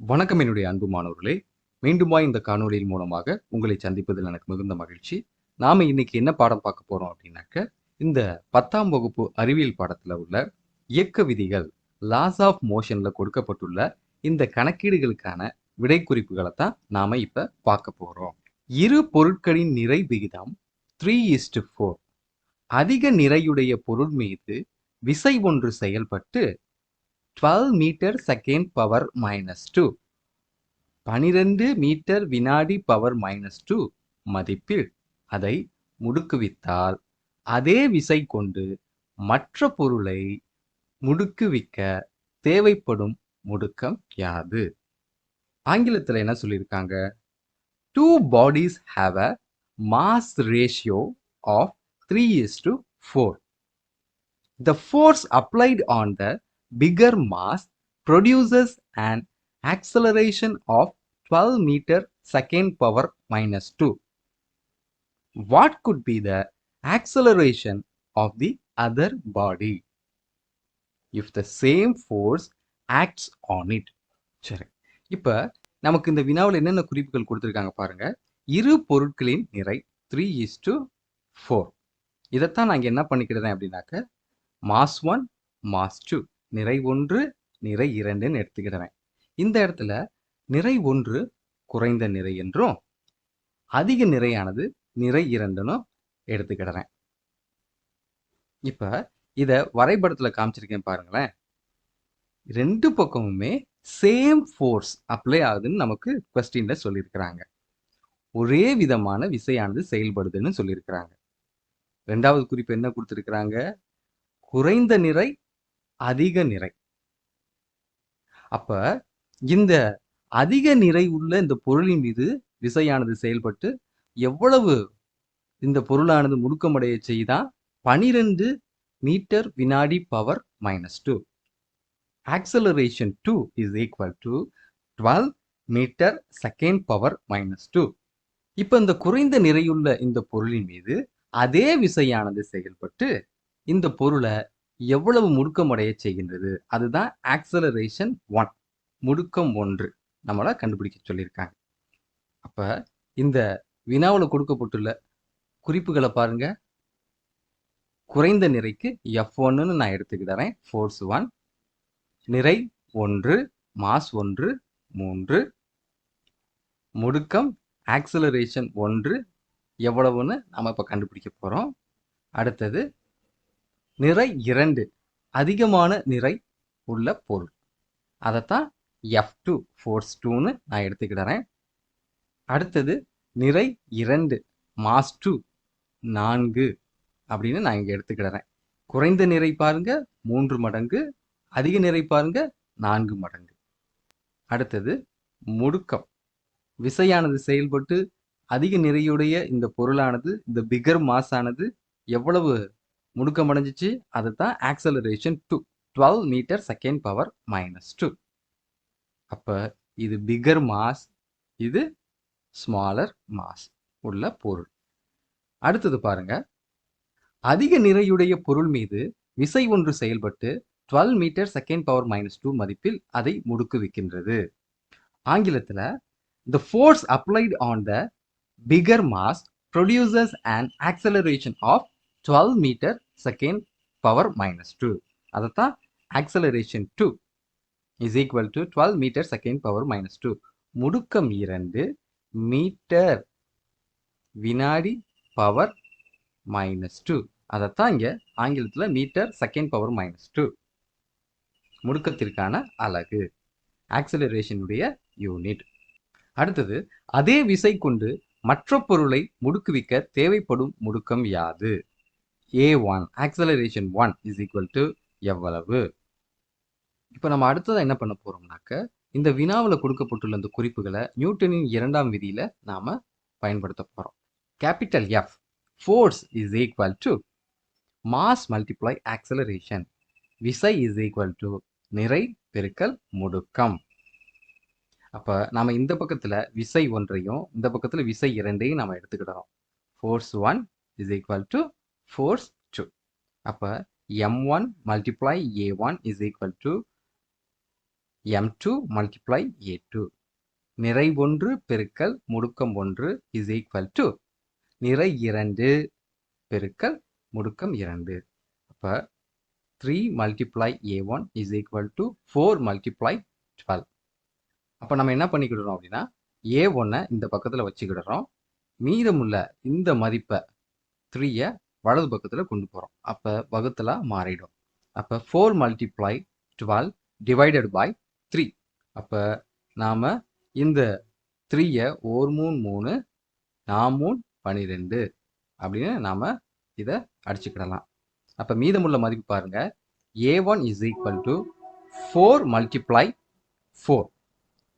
வணக்கம் என்னுடைய அன்பு மாணவர்களே. மீண்டுமா இந்த காணொளியின் மூலமாக உங்களை சந்திப்பதில் எனக்கு மிகுந்த மகிழ்ச்சி. நாம இன்னைக்கு என்ன பாடம் பார்க்க போறோம் அப்படின்னாக்க இந்த பத்தாம் வகுப்பு அறிவியல் பாடத்துல உள்ள இயக்க விதிகள் லாஸ் ஆஃப் மோஷன்ல கொடுக்கப்பட்டுள்ள இந்த கணக்கீடுகளுக்கான விடை குறிப்புகளை தான் நாம இப்ப பார்க்க போறோம். இரு பொருட்களின் நிறை விகிதம் த்ரீ இஸ்டு ஃபோர் அதிக நிறையுடைய பொருள் மீது விசை ஒன்று செயல்பட்டு 12 metre second power minus two பனிரெண்டு மீட்டர் வினாடி பவர் மைனஸ் டூ மதிப்பில் அதை முடுக்குவித்தால் அதே விசை கொண்டு மற்ற பொருளை முடுக்குவிக்க தேவைப்படும் முடுக்கம் யாது? ஆங்கிலத்தில் என்ன சொல்லியிருக்காங்க? Two bodies have a mass ratio of three is to four the force applied on the bigger mass produces an acceleration of 12 meter second power minus 2. What could be the acceleration of the other body if the same force acts on it? சரி இப்போ நமக்கு இந்த வினாவில் என்னென்ன குறிப்புகள் கொடுத்துருக்காங்க பாருங்க இரு பொருட்களின் நிறை த்ரீ இஸ் டு ஃபோர் இதைத்தான் நாங்கள் என்ன பண்ணிக்கிறேன் அப்படின்னாக்க மாஸ் ஒன் மாஸ் டூ நிறை ஒன்று நிறை இரண்டுன்னு எடுத்துக்கிடுறேன் இந்த இடத்துல நிறை ஒன்று குறைந்த நிறை என்றும் அதிக நிறையானது நிறை இரண்டுன்னு எடுத்துக்கிடுறேன். இப்போ இதை வரைபடத்தில் காமிச்சிருக்கேன் பாருங்களேன். ரெண்டு பக்கமுமே சேம் ஃபோர்ஸ் அப்ளை ஆகுதுன்னு நமக்கு கொஸ்டின்ல சொல்லியிருக்கிறாங்க ஒரே விதமான விசையானது செயல்படுதுன்னு சொல்லியிருக்கிறாங்க ரெண்டாவது குறிப்பு என்ன கொடுத்துருக்குறாங்க? குறைந்த நிறை அதிக நிறை. அப்ப இந்த அதிக நிறை உள்ள இந்த பொருளின் மீது விசையானது செயல்பட்டு எவ்வளவு இந்த பொருளானது முடுக்கமடைய செய்தா? பனிரெண்டு மீட்டர் வினாடி power minus two. Acceleration two is equal to twelve metre second power minus two இப்போ இந்த குறைந்த நிறையுள்ள இந்த பொருளின் மீது அதே விசையானது செயல்பட்டு இந்த பொருளை எவ்வளவு முடுக்கமடைய செய்கின்றது? அதுதான் ஆக்சலரேஷன் ஒன் முடுக்கம் ஒன்று. நம்மளை கண்டுபிடிக்க சொல்லியிருக்காங்க. அப்போ இந்த வினாவில் கொடுக்கப்பட்டுள்ள குறிப்புகளை பாருங்க. குறைந்த நிறைக்கு எஃப் ஒன்னு நான் எடுத்துக்கிட்டறேன் ஃபோர்ஸ் ஒன் நிறை ஒன்று மாஸ் ஒன்று மூன்று. முடுக்கம் ஆக்சலரேஷன் ஒன்று எவ்வளவுன்னு நம்ம இப்போ கண்டுபிடிக்க போகிறோம் அடுத்தது நிறை இரண்டு. அதிகமான நிறை உள்ள பொருள். அதைத்தான் எஃப் டூ ஃபோர்ஸ் டூன்னு நான் எடுத்துக்கிடுறேன் அடுத்தது நிறை இரண்டு மாஸ் டூ நான்கு அப்படின்னு நான் இங்கே எடுத்துக்கிடுறேன் குறைந்த நிறை பாருங்க மூன்று மடங்கு. அதிக நிறை பாருங்க நான்கு மடங்கு. அடுத்தது முடுக்கம். விசையானது செயல்பட்டு அதிக நிறையுடைய இந்த பொருளானது இந்த பிகர் மாஸ் ஆனது எவ்வளவு முடுக்கம் அடைஞ்சிச்சு அதுதான் acceleration two twelve metre second power minus two அப்போ இது பிகர் மாஸ் இது ஸ்மாலர் மாஸ் உள்ள பொருள். அடுத்தது பாருங்க. அதிக நிறையுடைய பொருள் மீது விசை ஒன்று செயல்பட்டு twelve metre second power minus two மதிப்பில் அதை முடுக்கு வைக்கின்றது ஆங்கிலத்தில் the force applied on the bigger mass produces and acceleration of twelve metre second power minus two அதைத்தான் acceleration two is equal to twelve metre second power minus two முடுக்கம் இரண்டு metre வினாடி power minus two அதைத்தான் இங்கே ஆங்கிலத்தில் metre second power minus two முடுக்கத்திற்கான அலகு. ஆக்சலரேஷனுடைய unit அடுத்தது அதே விசை கொண்டு மற்ற பொருளை முடுக்குவிக்க தேவைப்படும் முடுக்கம் யாது? A one acceleration one is equal to எவ்வளவு? இப்போ நம்ம அடுத்ததாக என்ன பண்ண போகிறோம்னாக்க இந்த வினாவில் கொடுக்கப்பட்டுள்ள இந்த குறிப்புகளை நியூட்டனின் இரண்டாம் விதியில் நாம் பயன்படுத்த போகிறோம் capital F force is equal to mass multiply acceleration விசை இஸ் ஈக்குவல் டு நிறை பெருக்கல் முடுக்கம். அப்போ நாம் இந்த பக்கத்தில் விசை ஒன்றையும் இந்த பக்கத்தில் விசை இரண்டையும் நம்ம எடுத்துக்கிடுறோம். Force one is equal to force two அப்போ M one multiply A one is equal to M two multiply A two நிறை ஒன்று பெருக்கல் முடுக்கம் ஒன்று இஸ் ஈக்குவல் டு நிறை இரண்டு பெருக்கல் முடுக்கம் இரண்டு. அப்போ three multiply A one is equal to four multiply twelve அப்போ நம்ம என்ன பண்ணிக்கிடுறோம் அப்படின்னா ஏ ஒன்னை இந்த பக்கத்தில் வச்சுக்கிடுறோம். மீதமுள்ள இந்த மதிப்பை த்ரீயை வலது பக்கத்தில் கொண்டு போகிறோம் அப்போ வகுத்தில் மாறிடும். அப்போ four multiply twelve divided by three அப்போ நாம் இந்த த்ரீயை ஓர் மூணு மூணு நான் மூணு பன்னிரெண்டு அப்படின்னு நாம் இதை அடிச்சுக்கிடலாம். அப்போ மீதமுள்ள மதிப்பு பாருங்க. A one is equal to four multiply four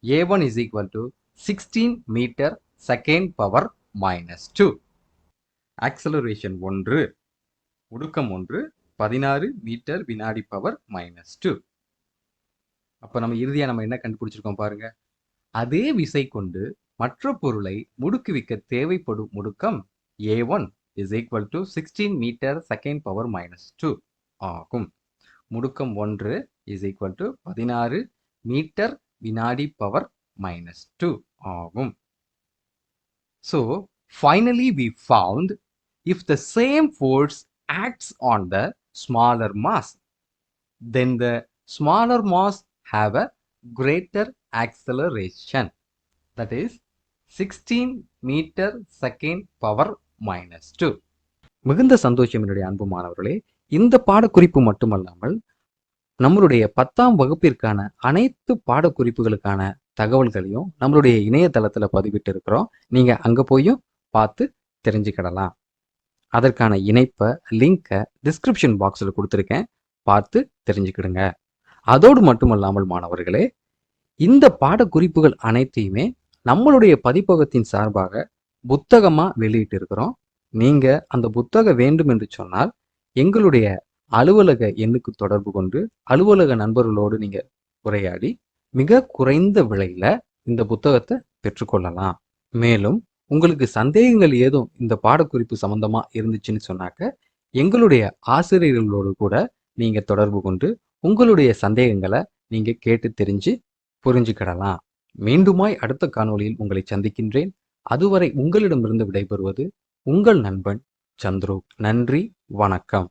A one is equal to sixteen metre second power minus two acceleration ஒன்று முடுக்கம் ஒன்று பதினாறு மீட்டர் வினாடி பவர் மைனஸ் டூ அப்போ நம்ம இறுதியாக நம்ம என்ன கண்டுபிடிச்சிருக்கோம் பாருங்க? அதே விசை கொண்டு மற்ற பொருளை முடுக்குவிக்க தேவைப்படும் முடுக்கம் A one is equal to sixteen metre second power minus two ஆகும். முடுக்கம் ஒன்று இஸ் ஈக்குவல் டு பதினாறு மீட்டர் வினாடி பவர் மைனஸ் டூ ஆகும். So finally we found if the same force acts on the smaller mass then the smaller mass have a greater acceleration. That is 16 meter second power minus 2 மிகுந்த சந்தோஷம் என்னுடைய அன்பு மாணவர்களே இந்த பாடக்குறிப்பு மட்டுமல்லாமல் நம்மளுடைய பத்தாம் வகுப்பிற்கான அனைத்து பாடக்குறிப்புகளுக்கான தகவல்களையும் நம்மளுடைய இணையதளத்தில் பதிவிட்டு இருக்கிறோம் நீங்கள் அங்கே போயும் பார்த்து தெரிஞ்சுக்கிடலாம். அதற்கான இணைப்பை லிங்கை டிஸ்கிரிப்ஷன் பாக்ஸில் கொடுத்துருக்கேன். பார்த்து தெரிஞ்சுக்கிடுங்க. அதோடு மட்டுமல்லாமல் மாணவர்களே இந்த பாடக்குறிப்புகள் அனைத்தையுமே நம்மளுடைய பதிப்பகத்தின் சார்பாக புத்தகமாக வெளியிட்டு இருக்கிறோம். நீங்கள் அந்த புத்தகம் வேண்டும் என்று சொன்னால் எங்களுடைய அலுவலக எண்ணுக்கு தொடர்பு கொண்டு அலுவலக நண்பர்களோடு நீங்கள் உரையாடி மிக குறைந்த விலையில் இந்த புத்தகத்தை பெற்றுக்கொள்ளலாம். மேலும் உங்களுக்கு சந்தேகங்கள் ஏதும் இந்த பாடக்குறிப்பு சம்பந்தமா இருந்துச்சுன்னு சொன்னாக்க எங்களுடைய ஆசிரியர்களோடு கூட நீங்க தொடர்பு கொண்டு உங்களுடைய சந்தேகங்களை நீங்க கேட்டு தெரிஞ்சு புரிஞ்சுக்கிடலாம். மீண்டுமாய் அடுத்த காணொளியில் உங்களை சந்திக்கின்றேன். அதுவரை உங்களிடமிருந்து விடைபெறுவது உங்கள் நண்பன் சந்துரு. நன்றி வணக்கம்.